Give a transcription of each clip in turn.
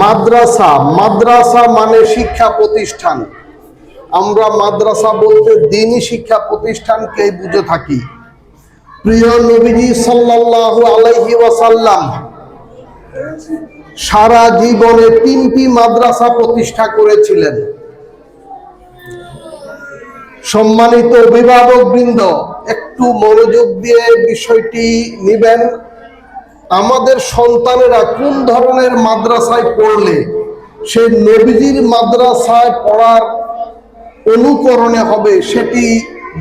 মাদ্রাসা মাদ্রাসা মানে শিক্ষা প্রতিষ্ঠান। আমরা মাদ্রাসা বলতে দিনই শিক্ষা প্রতিষ্ঠানকেই বুঝে থাকি। প্রিয় নবীজি সাল্লাল্লাহু আলাইহি ওয়াসাল্লাম সারা জীবনে তিনটি মাদ্রাসা প্রতিষ্ঠা করেছিলেন। সম্মানিত অভিভাবক বৃন্দ একটু মনোযোগ দিয়ে বিষয়টি নিবেন। আমাদের সন্তানেরা কোন ধরনের মাদ্রাসায় পড়লে সে নবীজির মাদ্রাসায় পড়ার অনুকরণে হবে সেটি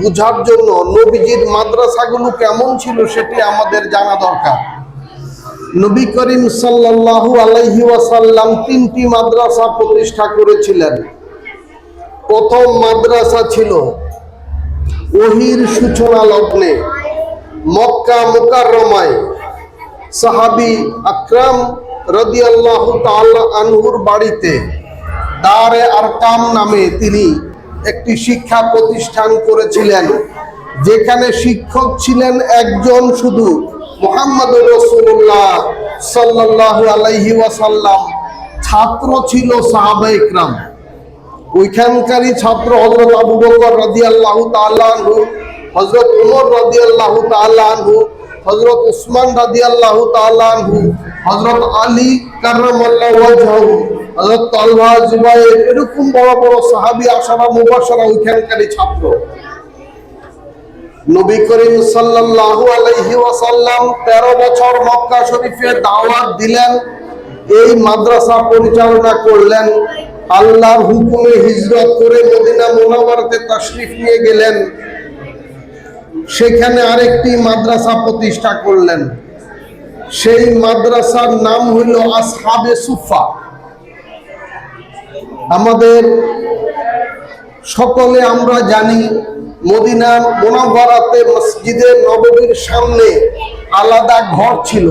বোঝার জন্য নবীজির মাদ্রাসাগুলো কেমন ছিল সেটি আমাদের জানা দরকার। নবী করিম সাল্লাল্লাহু আলাইহি ওয়াসাল্লাম তিনটি মাদ্রাসা প্রতিষ্ঠা করেছিলেন। প্রথম মাদ্রাসা ছিল ওহির সূচনা লগ্নে, মক্কা মুকাররমায়। সাহাবি আকরাম রাদিয়াল্লাহু তাআলা আনহুর বাড়িতে দারে আরকাম নামে তিনি একটি শিক্ষা প্রতিষ্ঠান করেছিলেন, যেখানে শিক্ষক ছিলেন একজন শুধু মোহাম্মদ রসুল্লাহ সাল্লাল্লাহু আলাইহি ওয়াসাল্লাম, ছাত্র ছিল সাহাবা ইকরাম ওইখানকারই ছাত্র হজরত আবু বকর রাদিয়াল্লাহু তাআলা আনহু হজরত উমর রাদিয়াল্লাহু তাআলা আনহু হজরত উসমান রাদিয়াল্লাহু তাআলা আনহু হজরত আলী ওয়াজহাহু হজরত তালহা, জুবাইর এরকম বড় বড় সাহাবী আশারা মুবাশশারা ওইখানকারই ছাত্র। নবী করিম সাল্লাল্লাহু আলাইহি ওয়াসাল্লাম 13 বছর মক্কা শরীফে দাওয়াত দিলেন, এই মাদ্রাসা পরিচালনা করলেন, আল্লাহর হুকুমে হিজরত করে মদিনা মুনাওয়ারাতে তাশরিফ নিয়ে গেলেন। সেখানে আরেকটি মাদ্রাসা প্রতিষ্ঠা করলেন। সেই মাদ্রাসার নাম হইল আসহাবে সুফা। আমাদের সকলে আমরা জানি, মদিনা মোনাভারাতে মসজিদে নববীর সামনে আলাদা ঘর ছিল।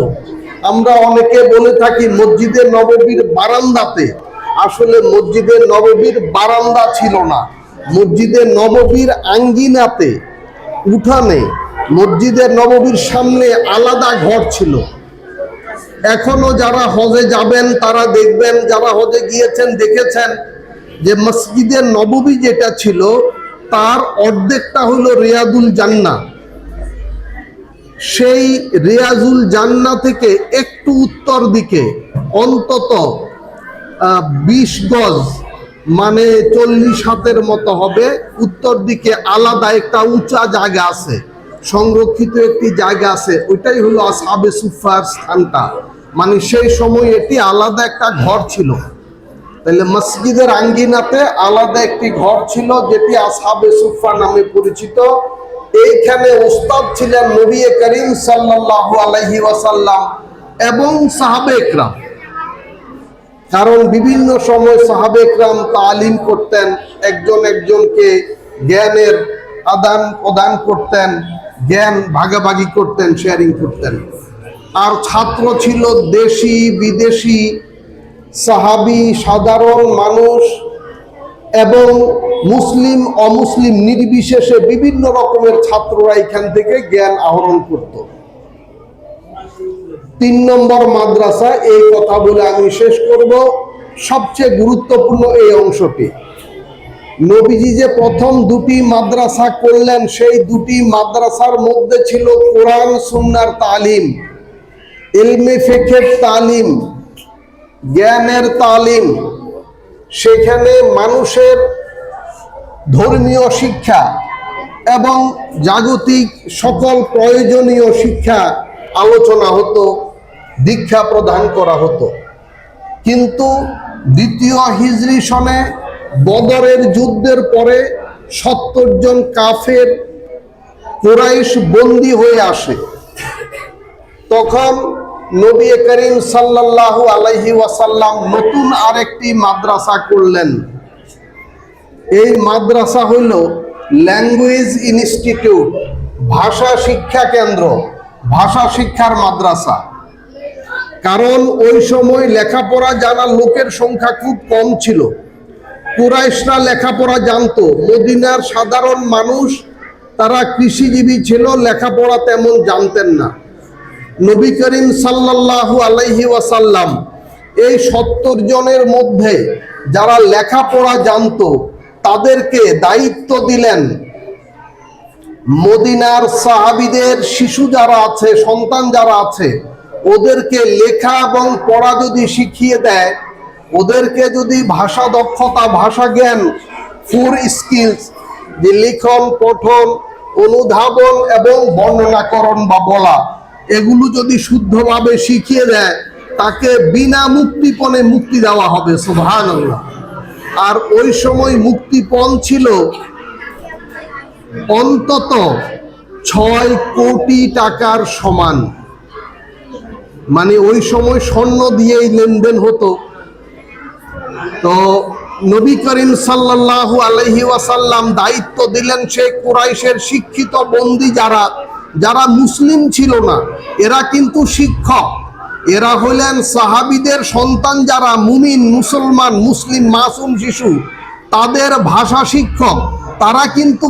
আমরা অনেকে বলে থাকি, মসজিদে নববীর বারান্দাতে। আসলে মসজিদে নববীর বারান্দা ছিল না। মসজিদে নববীর আঙ্গিনাতে উঠানে মসজিদের নববীর সামনে আলাদা ঘর ছিল। এখনও যারা হজে যাবেন, তারা দেখবেন, যারা হজে গিয়েছেন, দেখেছেন যে মসজিদের নববী যেটা ছিল, তার অর্ধেকটা হলো রিয়াদুল জান্না সেই রিয়াজুল জান্না থেকে একটু উত্তর দিকে অন্তত বিশ গজ মানে চল্লিশ হাতের মতো হবে। উত্তর দিকে আলাদা একটা উঁচা জায়গা আছে। সংরক্ষিত একটি জায়গা আছে। ওইটাই হলো আসাবে সুফার স্থানটা। মানে সেই সময় এটি আলাদা একটা ঘর ছিল। তাহলে মসজিদের আঙ্গিনাতে আলাদা একটি ঘর ছিল, যেটি আসহাবে সুফা নামে পরিচিত। এইখানে উস্তাদ ছিলেন নবী করিম সাল্লাল্লাহু আলাইহি ওয়াসাল্লাম এবং সাহাবে একরাম। কারণ বিভিন্ন সময় সাহাবে একরাম তালিম করতেন, একজন একজনকে জ্ঞানের আদান প্রদান করতেন, জ্ঞান ভাগাভাগি করতেন শেয়ারিং করতেন। আর ছাত্র ছিল দেশি, বিদেশি, সাহাবি, সাধারণ মানুষ এবং মুসলিম, অমুসলিম নির্বিশেষে বিভিন্ন রকমের ছাত্ররা এখান থেকে জ্ঞান আহরণ করত। তিন নম্বর মাদ্রাসা, এই কথা বলে আমি শেষ করব। সবচেয়ে গুরুত্বপূর্ণ এই অংশটি। নবীজি যে প্রথম দুটি মাদ্রাসা করলেন, সেই দুটি মাদ্রাসার মধ্যে ছিল কোরআন, সুন্নার তালিম, ইলমে ফেকের তালিম, জ্ঞানের তালিম। সেখানে মানুষের ধর্মীয় শিক্ষা এবং জাগতিক সকল প্রয়োজনীয় শিক্ষা আলোচনা হতো। দীক্ষা প্রদান করা হতো। কিন্তু দ্বিতীয় হিজরি সনে বদরের যুদ্ধের পরে সত্তর জন কাফের কোরাইশ বন্দী হয়ে আসে। তখন নবী করিম সাল্লাল্লাহু আলাইহি ওয়াসাল্লাম নতুন আরেকটি মাদ্রাসা করলেন এই মাদ্রাসা হইল ল্যাঙ্গুয়েজ ইনস্টিটিউট ভাষা শিক্ষা কেন্দ্র, ভাষা শিক্ষার মাদ্রাসা। কারণ ওই সময় লেখাপড়া জানা লোকের সংখ্যা খুব কম ছিল। কুরাইশরা লেখাপড়া জানত। মদিনার সাধারণ মানুষ, তারা কৃষিজীবী ছিল, লেখাপড়া তেমন জানতেন না। নবী করিম সাল্লাল্লাহু আলাইহি ওয়াসাল্লাম এই সত্তর জনের মধ্যে যারা লেখাপড়া জানতো, তাদেরকে দায়িত্ব দিলেন মদিনার সাহাবিদের শিশু যারা আছে, সন্তান যারা আছে ওদেরকে লেখা এবং পড়া যদি শিখিয়ে দেয়, ওদেরকে যদি ভাষা দক্ষতা, ভাষা জ্ঞান ফোর স্কিলস যে লিখন, পঠন, অনুধাবন এবং বর্ণনাকরণ বা বলা, এগুলো যদি শুদ্ধভাবে শিখিয়ে দেয়, তাকে বিনা মুক্তিপণে মুক্তি দেওয়া হবে সুবহান আর ওই সময় মুক্তিপণ ছিল অন্তত ছয় কোটি টাকার সমান। মানে ওই সময় স্বর্ণ দিয়েই লেনদেন হতো। তো নবী করিম সাল্লাল্লাহু আলাইহি ওয়াসাল্লাম দায়িত্ব দিলেন সে কুরাইশের শিক্ষিত বন্দি যারা যারা মুসলিম ছিল না, এরা কিন্তু শিক্ষক। এরা হলেন সাহাবিদের সন্তান যারা মুমিন, মুসলমান, মুসলিম, মাসুম শিশু, তাদের ভাষা শিক্ষক। তারা কিন্তু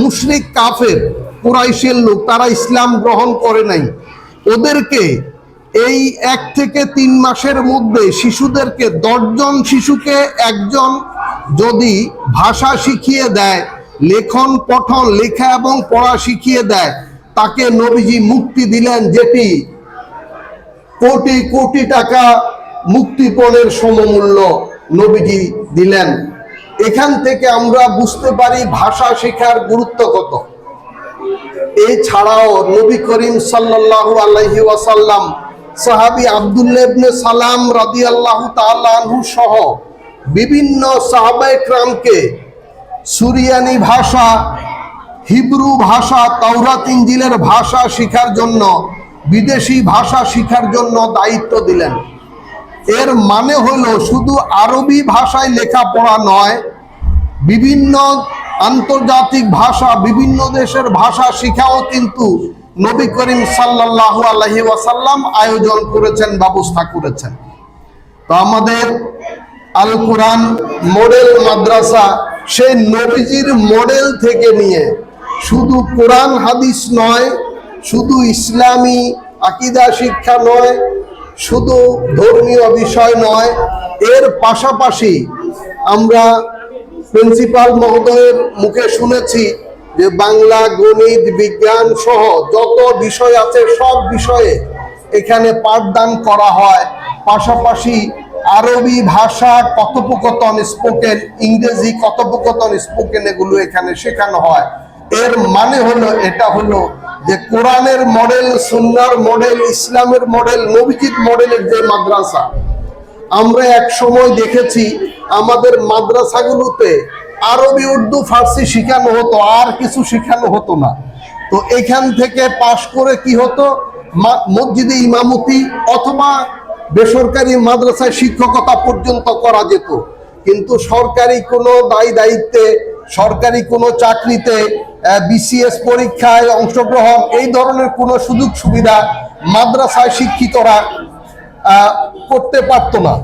মুশরিক, কাফের, কুরাইশের লোক, তারা ইসলাম গ্রহণ করে নাই। ওদেরকে এই এক থেকে তিন মাসের মধ্যে শিশুদেরকে দশজন শিশুকে একজন যদি ভাষা শিখিয়ে দেয়, লেখন পঠন, লেখা এবং পড়া শিখিয়ে দেয়, তাকে নবীজি মুক্তি দিলেন যেটি কোটি কোটি টাকা মুক্তিপণের সমমূল্য নবীজি দিলেন। এখান থেকে আমরা বুঝতে পারি ভাষা শেখার গুরুত্ব কত। এছাড়াও নবী করিম সাল্লাল্লাহু আলাইহি ওয়াসাল্লাম সাহাবী আব্দুল্লাহ সালাম রাদিয়াল্লাহু তাআলা আনহু সহ বিভিন্ন সাহাবায়ে ক্রামকে সুরিয়ানি ভাষা, হিব্রু ভাষা, তাওরাত ইঞ্জিলের ভাষা শেখার জন্য, বিদেশি ভাষা শেখার জন্য দায়িত্ব দিলেন। এর মানে হলো শুধু আরবি ভাষায় লেখাপড়া নয়, বিভিন্ন আন্তর্জাতিক ভাষা, বিভিন্ন দেশের ভাষা শিখাও কিন্তু নবী করিম সাল্লাল্লাহু আলাইহি ওয়াসাল্লাম আয়োজন করেছেন, ব্যবস্থা করেছেন। তো আমাদের আল কোরআন মডেল মাদ্রাসা, সেই নবীজির মডেল থেকে নিয়ে শুধু কোরআন হাদিস নয়, শুধু ইসলামী আকিদা শিক্ষা নয়, শুধু ধর্মীয় বিষয় নয়, এর পাশাপাশি আমরা প্রিন্সিপাল মহোদয়ের মুখে শুনেছি যে বাংলা গণিত বিজ্ঞান সহ যত বিষয় আছে, সব বিষয়ে এখানে পাঠদান করা হয়। পাশাপাশি আরবি ভাষা কথোপকথন স্পোকেন ইংরেজি কথোপকথন স্পোকেন এগুলো এখানে শেখানো হয়। এর মানে হলো, এটা হলো যে কোরআনের মডেল সুন্নার মডেল ইসলামের মডেল নবীজিৎ মডেলের যে মাদ্রাসা আমরা এক সময় দেখেছি আমাদের মাদ্রাসাগুলোতে আরবি, উর্দু, ফার্সি শেখানো হতো, আর কিছু শেখানো হতো না। তো এখান থেকে পাশ করে কি হতো? মসজিদে ইমামতি অথবা বেসরকারি মাদ্রাসায় শিক্ষকতা পর্যন্ত করা যেত। কিন্তু সরকারি কোনো দায়ী দায়িত্বে, সরকারি কোনো চাকরিতে বিসিএস পরীক্ষায় অংশগ্রহণ, এই ধরনের কোনো সুযোগ সুবিধা মাদ্রাসায় শিক্ষিতরা করতে পারতো না।